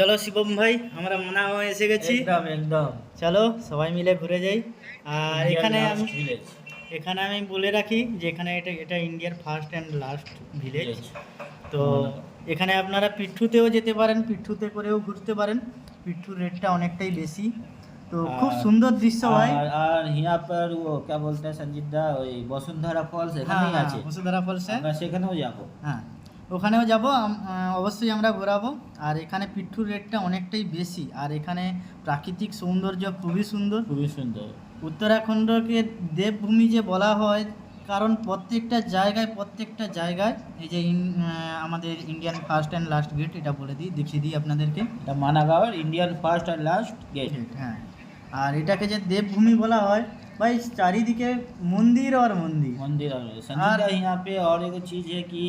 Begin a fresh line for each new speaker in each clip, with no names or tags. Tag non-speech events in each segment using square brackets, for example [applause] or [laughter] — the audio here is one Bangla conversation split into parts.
চলো শিবম ভাই আমরা মনে হয় এসে গেছি একদম চলো সবাই মিলে ঘুরে যাই আর এখানে আমি এখানে আমি বলে রাখি যে এখানে এটা এটা ইন্ডিয়ার ফার্স্ট অ্যান্ড লাস্ট ভিলেজ তো এখানে আপনারা পিঠুতেও যেতে পারেন পিঠুতে করেও ঘুরতে পারেন পিঠুর রেটটা অনেকটাই বেশি তো খুব সুন্দর দৃশ্য হয়
আর হিয়া ও কে বলতে সঞ্জিত দা ওই বসুন্ধরা ফলস এখানেই হ্যাঁ, হ্যাঁ, আছে
বসুন্ধরা ফলস সেখানেও যাবো হ্যাঁ ওখানেও যাব অবশ্যই আমরা ঘোরাবো আর এখানে পিঠুর রেটটা অনেকটাই বেশি আর এখানে প্রাকৃতিক সৌন্দর্য খুবই সুন্দর খুবই সুন্দর উত্তরাখণ্ডকে দেবভূমি যে বলা হয় কারণ প্রত্যেকটা জায়গায় প্রত্যেকটা জায়গায় এই যে আমাদের Indian first and last gate এটা বলে দিই দেখিয়ে দিই আপনাদেরকে
এটা মানাগাঁওয়ের Indian first and last gate
হ্যাঁ আর এটাকে যে দেবভূমি বলা হয় ভাই চারিদিকে মন্দির আর মন্দির
মন্দির আর और संजीदा কি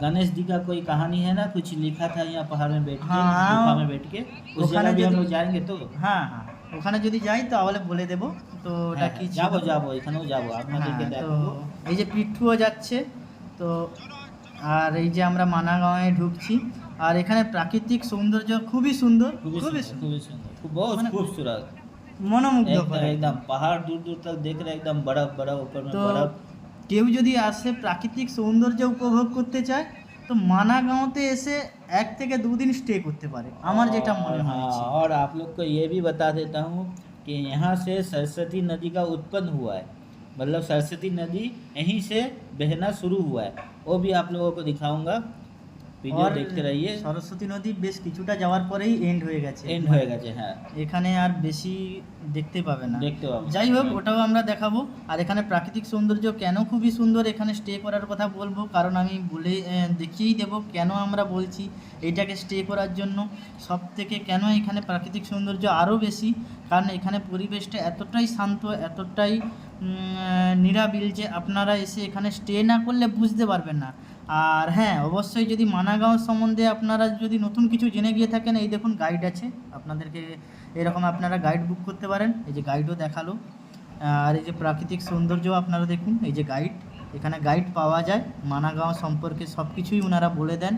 गणेश जी का कोई कहानी है ना कुछ लिखा था यहाँ पहाड़ में बैठ के हाँ, गुफा में बैठ के उस जगह भी हम लोग जाएंगे तो
हाँ हाँ ওখানে যদি যাই তো আবার বলে দেব তো ওটা কি
যাবো যাবো এখানেও যাবো
আপনাদেরকে দেখাবো এই যে পিঠুও যাচ্ছে তো আর এই যে আমরা মানাগাঁওয়ে ঢুকছি আর এখানে প্রাকৃতিক সৌন্দর্য খুবই সুন্দর
খুবই খুবই সুন্দর খুব খুবসুরত মনোমুগ্ধ একদম পাহাড় দূর দূর तक देख रहे एकदम बर्फ बर्फ ऊपर में
क्यों जदि आसे प्राकृतिक सौंदर्य उपभोग करते चाय तो माना गाँव ते ऐसे एक थे दो दिन स्टे करते पारे
हमारे যেটা মনে हाँ और आप लोग को ये भी बता देता हूँ कि यहाँ से सरस्वती नदी का उत्पन्न हुआ है मतलब सरस्वती नदी यहीं से बहना शुरू हुआ है वो भी आप लोगों को दिखाऊंगा ভিডিও দেখতে রহিয়ে
সরস্বতী নদী বেশ কিছুটা যাওয়ার পরেই এন্ড হয়ে গেছে এন্ড হয়ে গেছে হ্যাঁ এখানে আর বেশি দেখতে পাবে না দেখতে পাবে হ্যাঁ। যাই হোক ওটাও আমরা দেখাবো আর এখানে প্রাকৃতিক সৌন্দর্য কেন খুবই সুন্দর এখানে স্টে করার কথা বলবো কারণ আমি বলে দেখিয়েই দেব কেন আমরা বলছি এটাকে স্টে করার জন্য সব থেকে কেন এখানে প্রাকৃতিক সৌন্দর্য আরও বেশি কারণ এখানে পরিবেশটা এতটাই শান্ত এতটাই নিরাবিল যে আপনারা এসে এখানে স্টে না করলে বুঝতে পারবেন না আর হ্যাঁ অবশ্যই যদি মানাগাঁও সম্বন্ধে আপনারা যদি নতুন কিছু জেনে গিয়ে থাকেন এই দেখুন গাইড আছে আপনাদেরকে এরকম আপনারা গাইড বুক করতে পারেন এই যে গাইডও দেখালো আর এই যে প্রাকৃতিক সৌন্দর্য আপনারা দেখুন এই যে গাইড এখানে গাইড পাওয়া যায় মানাগাঁও সম্পর্কে সব কিছুই ওনারা বলে দেন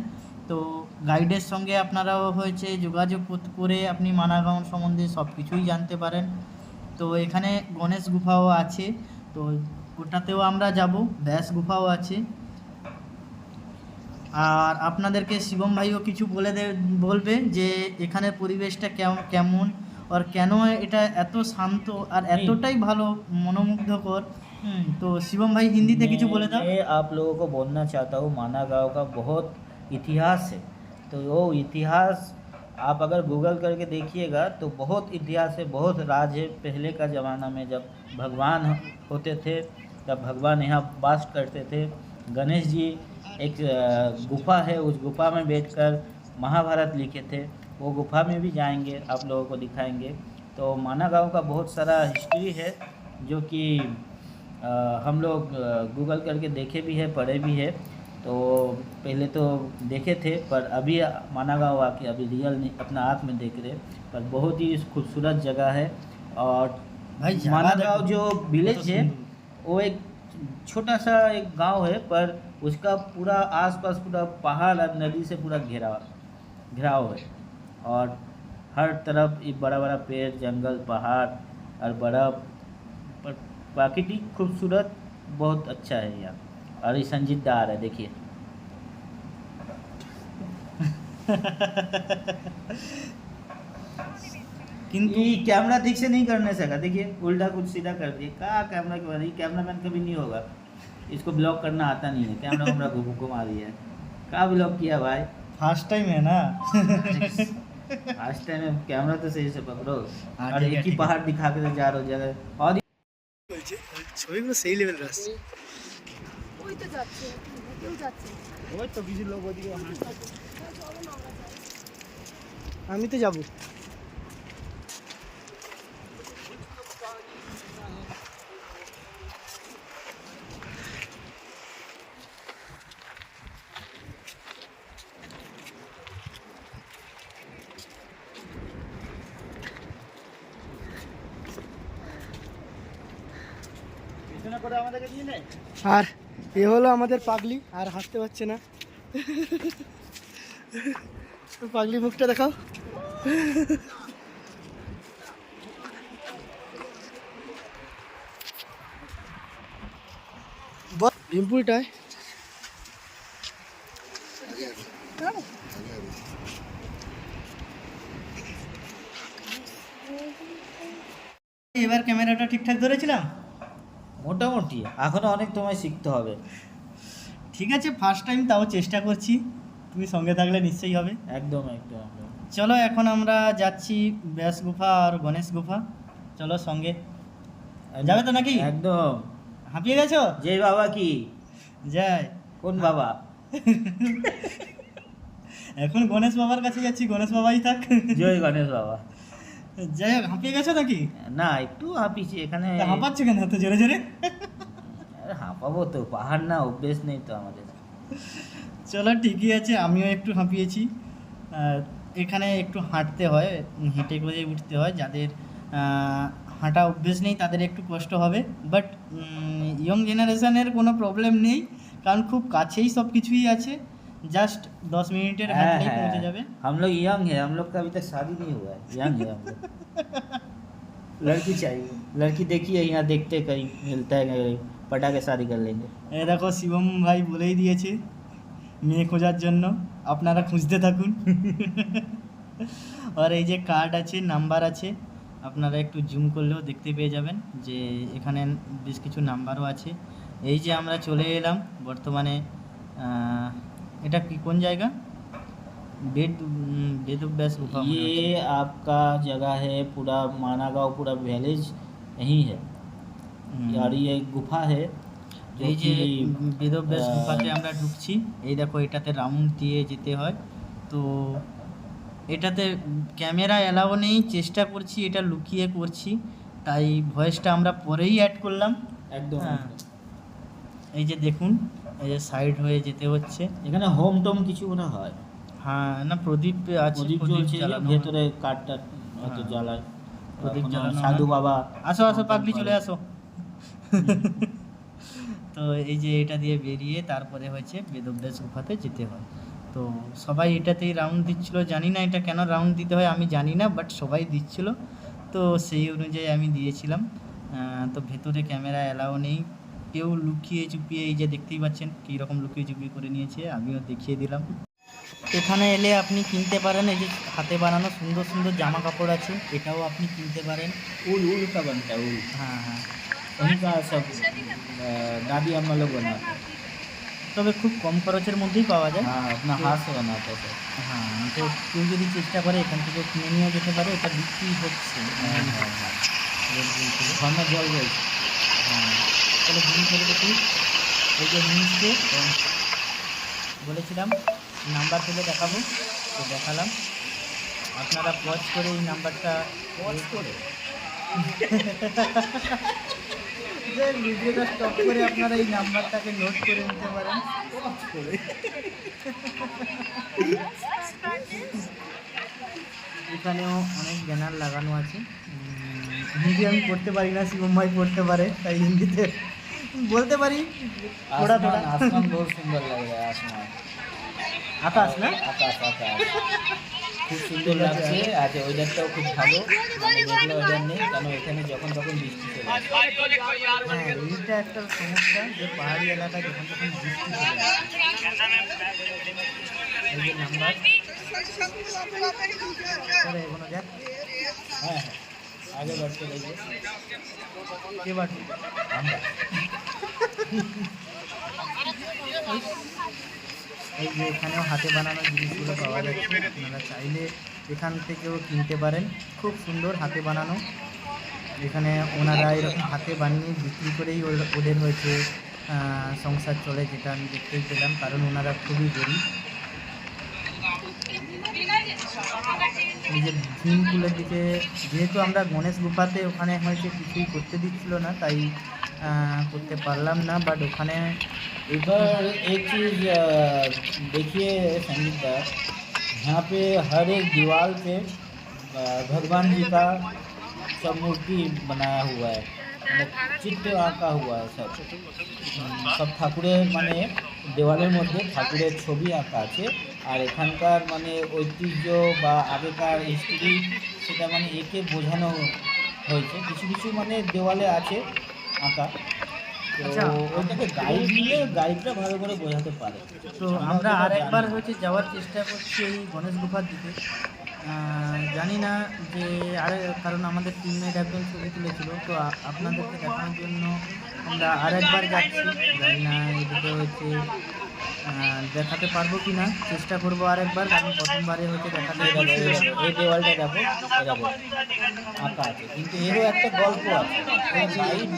তো গাইডের সঙ্গে আপনারাও হয়েছে যোগাযোগ করে আপনি মানাগাঁও সম্বন্ধে সব কিছুই জানতে পারেন তো এখানে গণেশ গুফাও আছে তো ওটাতেও আমরা যাব ব্যাস গুফাও আছে और अपन के शिवम भाई कि দে परिवेश कम और পরিবেশটা इटा एत शांत और এটা भलो मनोमुग्धकर तो शिवम भाई हिंदी में कुछ बोले था
आप लोगों को बोलना चाहता हूँ माना गाँव का बहुत इतिहास है तो वो इतिहास आप अगर गूगल करके देखिएगा तो बहुत इतिहास है बहुत राज है पहले का ज़माना में जब भगवान होते थे जब भगवान यहाँ वास करते थे गणेश जी एक गुफा है उस गुफा में बैठकर महाभारत लिखे थे वो गुफा में भी जाएंगे आप लोगों को दिखाएंगे तो माना गाँव का बहुत सारा हिस्ट्री है जो कि हम लोग गूगल करके देखे भी है पढ़े भी है तो पहले तो देखे थे पर अभी माना गाँव आके अभी रियल अपना आँख में देख रहे पर बहुत ही खूबसूरत जगह है और भाई माना गाँव जो विलेज तो है वो एक छोटा सा एक गांव है पर उसका पूरा आसपास पूरा पहाड़ और नदी से पूरा घेरा घेराव है और हर तरफ ये बड़ा बड़ा पेड़ जंगल पहाड़ और बड़ा प्राकृतिक खूबसूरत बहुत अच्छा है यहाँ और ये संजीदार है देखिए [laughs] किंतु कैमरा ठीक से नहीं करने सका देखिए उल्टा कुछ सीधा कर दिए कहा कैमरा के बारे कैमरा मैन कभी नहीं होगा इसको ब्लॉक करना आता नहीं है कैमरा वैमरा घूम आ रही है कहा ब्लॉक किया भाई
फर्स्ट टाइम है ना
फर्स्ट टाइम है कैमरा तो सही से पकड़ो हाँ, और एक ही पहाड़ दिखा के तो जा रहा जगह और ছবিগুলো সেই লেভেলের আসছে तो তো যাচ্ছে কেউ যাচ্ছে तो তো কিছু লোক ওদিকে আমি तो যাবো
আর এ হলো আমাদের পাগলি আর হাসতে পারছে না পাগলি মুখটা দেখাও ভীমপুরটায় এবার ক্যামেরাটা ঠিকঠাক ধরেছিলাম
মোটামুটি এখনও অনেক তোমায় শিখতে হবে
ঠিক আছে ফার্স্ট টাইম তাও চেষ্টা করছি তুমি সঙ্গে থাকলে নিশ্চয়ই হবে একদম একদম একদম চলো এখন আমরা যাচ্ছি ব্যাস গুফা আর গণেশ গুফা চলো সঙ্গে যাবে তো নাকি একদম হাঁপিয়ে গেছো যে বাবা কি যাই কোন বাবা [laughs] এখন গণেশ বাবার কাছে যাচ্ছি
গণেশ বাবাই থাক জয় গণেশ বাবা
জয়ের হাঁপিয়ে গেছে নাকি
না একটু হাঁপিয়েছি এখানে
হাঁপাচ্ছে কেন এত
জোরে জোরে হাঁপাবো তো পাহাড় না অভ্যেস নেই তো আমাদের
চলো ঠিকই আছে আমিও একটু হাঁপিয়েছি এখানে একটু হাঁটতে হয় হেঁটে করে উঠতে হয় যাদের হাঁটা অভ্যেস নেই তাদের একটু কষ্ট হবে বাট ইয়ং জেনারেশনের কোনো প্রবলেম নেই কারণ খুব কাছেই সব কিছুই আছে जस्ट दस मिनट
हाथ में पहुंच जावे हम लोग यंग है हम लोग का अभी तक शादी नहीं हुआ है यंग है हम लोग [laughs] लड़की चाहिए लड़की देखी है यहाँ देखते कहीं मिलता है कहीं पटाखे शादी कर लेंगे
এ দেখো শিবম ভাই বলেই দিয়েছে মেয়ে খোঁজার জন্য আপনারা খুঁজতে থাকুন [laughs] আর এই যে কার্ড আছে নাম্বার আছে আপনারা একটু জুম করলেও দেখতে পেয়ে যাবেন যে এখানে বেশ কিছু নাম্বারও আছে এই যে আমরা চলে এলাম বর্তমানে এটা কি কোন জায়গা
বেদ বেদ व्यास गुफा ये आपका जगह है पूरा মানাগাঁও পুরা विलेज यहीं है আর এই গুফা হে
এই যে বেদব্যাস গুফাতে আমরা ঢুকছি এই দেখো এটাতে রাউন্ড দিয়ে যেতে হয় তো এটাতে ক্যামেরা এলাও নেই চেষ্টা করছি এটা লুকিয়ে করছি তাই ভয়েসটা আমরা পরেই অ্যাড করলাম একদম হ্যাঁ। এই যে দেখুন এই যে সাইড হয়ে যেতে হচ্ছে
এখানে হোম টোম কিছু মনে হয়
হ্যাঁ না প্রদীপ
আছে প্রদীপ জ্বলছে ভেতরে কাঠটা হয়তো হ্যাঁ। জ্বালায়
প্রদীপ জ্বালানো সাধু বাবা আসো আসো পাগলি চলে আসো তো এই যে এটা দিয়ে বেরিয়ে তারপরে হয়েছে বেদব্যাস গুফাতে যেতে হয় তো সবাই এটাতেই রাউন্ড দিচ্ছিল জানি না এটা কেন রাউন্ড দিতে হয় আমি জানি না বাট সবাই দিচ্ছিল তো সেই অনুযায়ী আমি দিয়েছিলাম তো ভেতরে ক্যামেরা অ্যালাউ নেই কেউ লুকিয়ে চুপিয়ে এই যে দেখতেই পাচ্ছেন কীরকম লুকিয়ে চুপিয়ে করে নিয়েছে আমিও দেখিয়ে দিলাম এখানে এলে আপনি কিনতে পারেন এই যে হাতে বানানো সুন্দর সুন্দর জামা কাপড় আছে এটাও আপনি কিনতে পারেন
উল উল का উল হ্যাঁ হ্যাঁ সব দাবি वहीं का सब
তবে খুব কম খরচের মধ্যেই পাওয়া যায় হ্যাঁ
আপনার হাঁসও বানাতে
হ্যাঁ তো কেউ যদি চেষ্টা করে এখান থেকে কিনে নিয়েও যেতে পারে এটা বিক্রি হচ্ছে হ্যাঁ হ্যাঁ হ্যাঁ জল রয়েছে হ্যাঁ তাহলে হিংস দেখি এই যে হিংসে বলেছিলাম নাম্বার তুলে দেখাবো তো দেখালাম আপনারা পজ করে এই নাম্বারটা
পজ করে [laughs]
যে ভিডিওটা স্টপ করে আপনারা এই নাম্বারটাকে নোট করে নিতে পারেন করে এখানেও অনেক ব্যানার লাগানো আছে হিন্দি আমি পড়তে পারি না শিবম ভাই পড়তে পারে তাই হিন্দিতে বলতে পারি
থোড়া থোড়া আসমান সুন্দর লাগে আসমান আকাশ না আকাশ আকাশ খুব সুন্দর লাগছে আর ওয়েদারটাও খুব ভালো মানে মেঘলা ওয়েদার নেই কারণ এখানে যখন তখন বৃষ্টি
চলে আসে হ্যাঁ, এইটা একটা সমস্যা যে পাহাড়ি এলাকায় যখন তখন বৃষ্টি চলে আসে নাম্বার এগোনো যাক হ্যাঁ হ্যাঁ আগে बढ़ के जाइए ये এই যে এখানেও হাতে বানানো জিনিসগুলো পাওয়া যাচ্ছে আপনারা চাইলে এখান থেকেও কিনতে পারেন খুব সুন্দর হাতে বানানো এখানে ওনারা এরকম হাতে বানিয়ে বিক্রি করেই ওদের হয়েছে সংসার চলে যেটা আমি দেখতেই পেলাম কারণ ওনারা খুবই গরিব এই যে ভীমকুলের দিকে যেহেতু আমরা গণেশ গুফাতে ওখানে হয়েছে কিছুই করতে দিচ্ছিল না তাই করতে পারলাম না
एक चीज़ देखिए संगीत यहाँ पे हर एक दीवार पे भगवान जी का सब मूर्ति बनाया हुआ है मतलब चित्र आका हुआ है सब सब ठाकुर मान देवालेर मध्य ठाकुर छवि आका है আর এখানকার মানে ঐতিহ্য বা আগেকার হিস্ট্রি সেটা মানে একে বোঝানো হয়েছে কিছু কিছু মানে দেওয়ালে আছে আঁকা গাইড আচ্ছা। গাইডটা ভালো করে বোঝাতে পারে
তো আমরা আর একবার হচ্ছে যাওয়ার চেষ্টা করছি এই গণেশ গুফার দিকে জানি না যে আর কারণ আমাদের টিমমেট একজন ছবি তুলেছিল তো আপনাদেরকে দেখানোর জন্য আমরা আর একবার যাচ্ছি জানি না এদিকে হচ্ছে দেখাতে পারবো কি না চেষ্টা করবো আরেকবার কারণ প্রথমবারে হচ্ছে দেখাতে
এই দেওয়ালটা দেখো এরকম আঁকা আছে কিন্তু এরও একটা গল্প আছে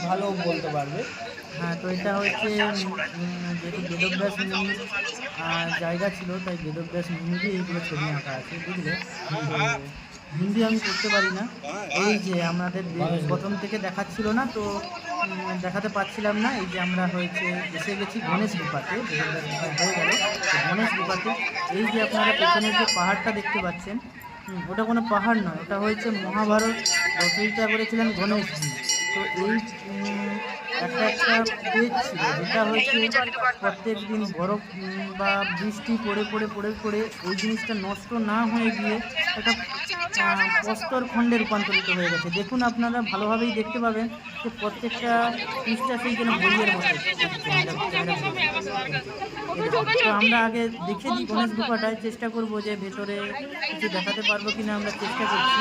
ভালো বলতে পারবে হ্যাঁ তো এটা হচ্ছে যেহেতু বেদব্যাস জায়গা ছিল তাই বেদব্যাস মিমিকে এইগুলো ছবি আঁকা আছে বুঝলে হিন্দি আমি করতে পারি না এই যে আমাদের প্রথম থেকে দেখাচ্ছিল না তো দেখাতে পারছিলাম না এই যে আমরা হয়েছে এসে গেছি গণেশ গুপাতে হয়ে গেল গণেশ গুপাতে এই যে আপনারা পেছনের যে পাহাড়টা দেখতে পাচ্ছেন ওটা কোনো পাহাড় নয় ওটা হয়েছে মহাভারত রচয়িতা করেছিলেন গণেশজি তো এই একটা একটা পেজ ছিল যেটা হয়েছে প্রত্যেক দিন বরফ বা বৃষ্টি পড়ে পড়ে পড়ে পড়ে ওই জিনিসটা নষ্ট না হয়ে গিয়ে একটা প্রস্তর খণ্ডে রূপান্তরিত হয়ে গেছে দেখুন আপনারা ভালোভাবেই দেখতে পাবেন যে প্রত্যেকটা পিসটা সেই যেন বইয়ের মতো তো আমরা আগে দেখে দিই গণেশ গুপাটায় চেষ্টা করব যে ভেতরে কিছু দেখাতে পারবো কি না আমরা চেষ্টা করছি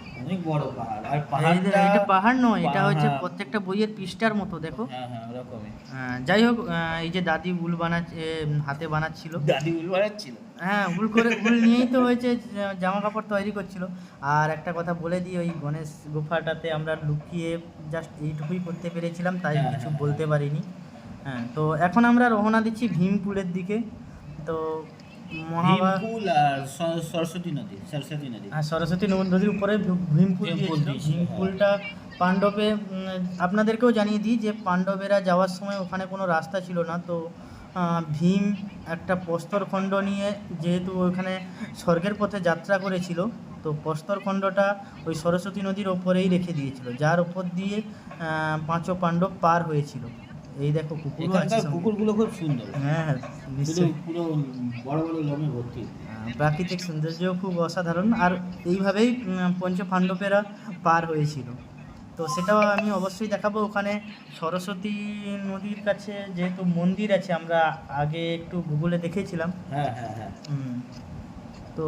অনেক বড় পাহাড় আর পাহাড়টা এটা পাহাড় নয় এটা হচ্ছে প্রত্যেকটা বইয়ের পৃষ্ঠার মতো দেখো হ্যাঁ, হ্যাঁ, হ্যাঁ যাই হোক এই যে দাদি উল বানাচ্ছে হাতে বানাচ্ছিল দাদি উল বানাচ্ছিল হ্যাঁ উল করে উল নিয়েই তো হয়েছে জামা কাপড় তৈরি করছিল আর একটা কথা বলে দিই ওই গণেশ গুফাটাতে আমরা লুকিয়ে জাস্ট এইটুকুই করতে পেরেছিলাম তাই হ্যাঁ, কিছু বলতে পারিনি হ্যাঁ তো এখন আমরা রহনা দিচ্ছি ভীমপুরের দিকে তো
আর হ্যাঁ, সরস্বতী
নদী নদীর উপরে হ্যাঁ। ভীমকুলটা পাণ্ডবে আপনাদেরকেও জানিয়ে দিই যে পাণ্ডবেরা যাওয়ার সময় ওখানে কোনো রাস্তা ছিল না তো ভীম একটা প্রস্তরখণ্ড নিয়ে যেহেতু ওখানে স্বর্গের পথে যাত্রা করেছিল তো প্রস্তরখণ্ডটা ওই সরস্বতী নদীর ওপরেই রেখে দিয়েছিল যার ওপর দিয়ে পাঁচও পাণ্ডব পার হয়েছিল এই দেখো কুকুর
আছে কুকুরগুলো খুব সুন্দর
হ্যাঁ, হ্যাঁ নিশ্চয়ই পুরো বড় বড় লোমে ভর্তি হ্যাঁ, প্রাকৃতিক সৌন্দর্য খুব অসাধারণ আর এইভাবেই পঞ্চপাণ্ডবেরা পার হয়েছিল তো সেটাও আমি অবশ্যই দেখাবো ওখানে সরস্বতী নদীর কাছে যেহেতু মন্দির আছে আমরা আগে একটু গুগলে দেখেছিলাম হ্যাঁ হ্যাঁ, হ্যাঁ। তো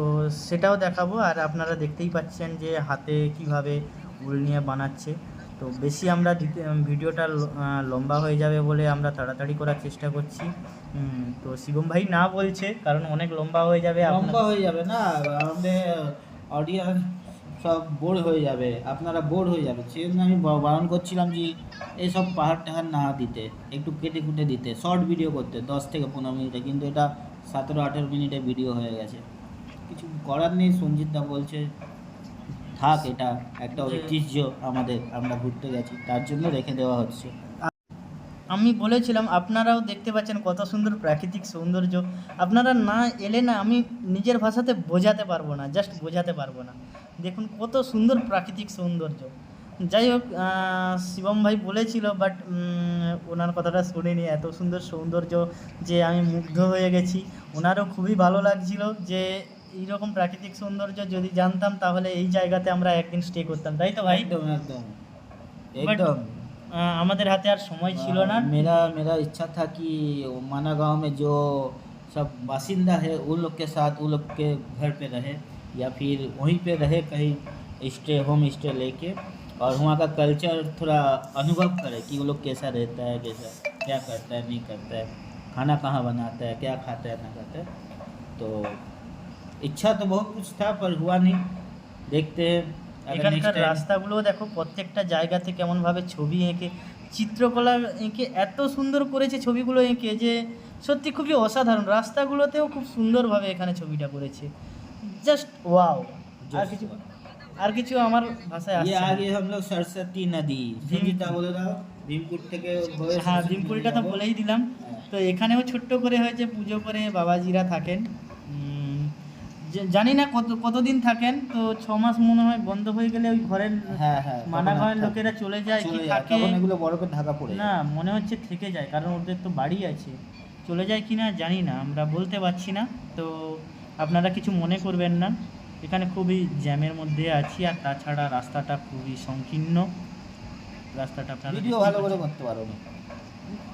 সেটাও দেখাবো আর আপনারা দেখতেই পাচ্ছেন যে হাতে কিভাবে উল নিয়ে বানাচ্ছে তো বেশি আমরা ভিডিওটা লম্বা হয়ে যাবে বলে আমরা তাড়াতাড়ি করার চেষ্টা করছি তো শিবম ভাই না বলছে কারণ অনেক লম্বা হয়ে যাবে
লম্বা হয়ে যাবে না আমাদের অডিয়েন্স সব বোর হয়ে যাবে আপনারা বোর হয়ে যাবে সেজন্য আমি বারণ করছিলাম যে এইসব পাহাড় টাহার না দিতে একটু কেটে কুটে দিতে শর্ট ভিডিও করতে দশ থেকে পনেরো মিনিটে কিন্তু এটা সতেরো আঠেরো মিনিটে ভিডিও হয়ে গেছে কিছু করার নেই সঞ্জিতদা বলছে থাক এটা একটা ঐতিহ্য আমাদের আমরা ঘুরতে গেছি তার জন্য রেখে দেওয়া হচ্ছে
আমি বলেছিলাম আপনারাও দেখতে পাচ্ছেন কত সুন্দর প্রাকৃতিক সৌন্দর্য আপনারা না এলে না আমি নিজের ভাষাতে বোঝাতে পারবো না জাস্ট বোঝাতে পারবো না দেখুন কত সুন্দর প্রাকৃতিক সৌন্দর্য যাই হোক শিবম ভাই বলেছিল বাট ওনার কথাটা শুনিনি এত সুন্দর সৌন্দর্য যে আমি মুগ্ধ হয়ে গেছি ওনারও খুবই ভালো লাগছিল যে এইরকম প্রাকৃতিক সৌন্দর্য যদি জানতাম তাহলে এই জায়গাতে আমরা একদিন স্টে করতাম তাই তো ভাই একদম
একদম हमारे हाथ समय ना मेरा मेरा इच्छा था कि माना गाँव में जो सब बासिंदा है उन लोग के साथ उन लोग के घर पे रहे या फिर वहीं पे रहे कहीं स्टे होम स्टे लेके और वहाँ का कल्चर थोड़ा अनुभव करे कि वो लोग कैसा रहता है कैसा क्या करता है नहीं करता है खाना कहाँ बनाता है क्या खाता है ना खाता है तो ইচ্ছা তো বহু কিছু था पर हुआ नहीं देखते
এখানকার রাস্তাগুলো দেখো প্রত্যেকটা জায়গাতে কেমনভাবে ছবি এঁকে চিত্রকলা এঁকে এত সুন্দর করেছে ছবিগুলো এঁকে যে সত্যি খুবই অসাধারণ রাস্তাগুলোতেও খুব সুন্দরভাবে এখানে ছবিটা করেছে জাস্ট ওয়াও আর কিছু আর কিছু আমার
ভাষায় ইয়ে আসছে আগে আমরা সরস্বতী নদী
ভীমটা বলে দাও ভীমপুর থেকে হ্যাঁ ভীমপুরটা তো বলেই দিলাম তো এখানেও ছোট্ট করে হয়েছে পুজো করে বাবাজিরা থাকেন জানি না কত কতদিন থাকেন তো ছ মাস মনে হয় বন্ধ হয়ে গেলে ওই ঘরের হ্যাঁ হ্যাঁ মানা ঘরের লোকেরা চলে যায় কি থাকে এগুলো বরফে ঢাকা পড়ে না মনে হচ্ছে থেকে যায় কারণ ওদের তো বাড়ি আছে চলে যায় কিনা জানি না আমরা বলতে পারছি না তো আপনারা কিছু মনে করবেন না এখানে খুবই জ্যামের মধ্যে আছি আর তাছাড়া রাস্তাটা খুবই সংকীর্ণ রাস্তাটা আপনারা ভালো করে করতে পারো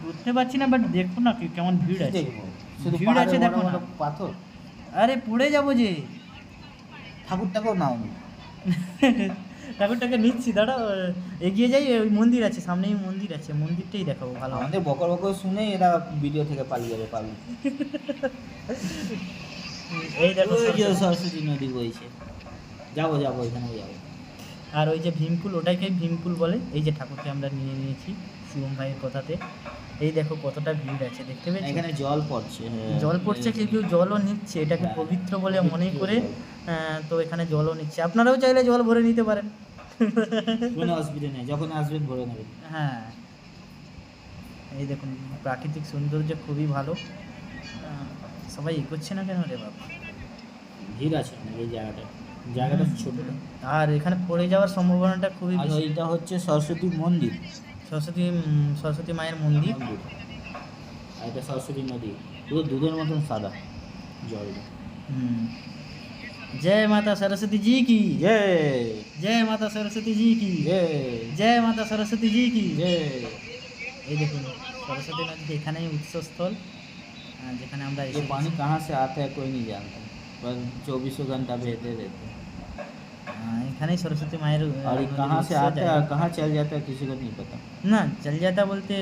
বুঝতে পারছি না বাট দেখুন না কেমন ভিড় আছে ভিড় আছে দেখো না পাথর আরে পড়ে যাবো যে
ঠাকুরটাকেও নাও [laughs]
ঠাকুরটাকে নিচ্ছি দাদা এগিয়ে যাই ওই মন্দির আছে সামনেই মন্দির আছে মন্দিরটাই দেখাবো
ভালো আমাদের বকর বকর শুনে এরা ভিডিও থেকে পালিয়ে যাবে পালি [laughs]
এই দেখো সরস্বতী নদী বইছে যাবো যাবো ওইখানে যাবো আর ওই যে ভীমকুল ওটাকে ভীমকুল বলে এই যে ঠাকুরকে আমরা নিয়ে নিয়েছি শিবম ভাইয়ের কথাতে এই দেখো কতটা ভিড় আছে দেখতে পেয়েছো এখানে জল পড়ছে হ্যাঁ। জল পড়ছে কেউ কেউ জলও নিচ্ছে এটাকে পবিত্র বলে মনে করে তো এখানে জলও নিচ্ছে আপনারাও চাইলে জল ভরে নিতে পারেন
কোনো অসুবিধা নেই যখন আসবেন ভরে নেবেন হ্যাঁ
এই দেখুন প্রাকৃতিক সৌন্দর্য খুবই ভালো সবাই ই করছে না কেন রে বাবা
ভিড় আছে এই জায়গাটা
জায়গাটা ছোট আর এখানে পড়ে যাওয়ার সম্ভাবনাটা খুবই আর
এটা হচ্ছে সরস্বতী মন্দির
সরস্বতী সরস্বতী মায়ের মন্দির
আর এটা সরস্বতী নদী পুরো দুধের মতন সাদা জল
হুম जय माता सरस्वती जी की जय जय माता सरस्वती जी की जय जय माता सरस्वती जी की जय এই দেখুন সরস্বতী নদী এখানেই উৎসস্থল যেখানে আমরা ये पानी कहाँ से आता है कोई नहीं जानता पर चौबीसों घंटा बहते रहते हैं এখানেই সরস্বতী মায়ের আর कहां से आता है कहां चल जाता है किसी को नहीं पता না চল যাতা বলতে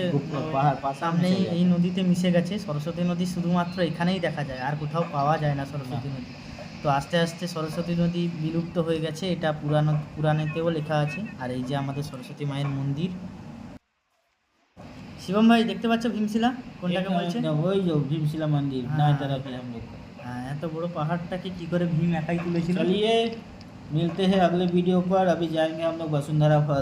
সামনে এই নদীতে মিশে গেছে সরস্বতী নদী শুধুমাত্র এখানেই দেখা যায় আর কোথাও পাওয়া যায় না সরস্বতী হ্যাঁ। নদী তো আস্তে আস্তে সরস্বতী নদী বিলুপ্ত হয়ে গেছে এটা পুরানো পুরাণেতেও লেখা আছে আর এই যে আমাদের সরস্বতী মায়ের মন্দির শিবম ভাই দেখতে পাচ্ছ ভীমশিলা
কোনটাকে বলছে ওই যে ভীমশিলা মন্দির
হ্যাঁ।, হ্যাঁ এত বড় পাহাড়টাকে কি করে ভীম একাই তুলেছিল मिलते हैं अगले वीडियो पर अभी जाएंगे हम लोग वसुंधरा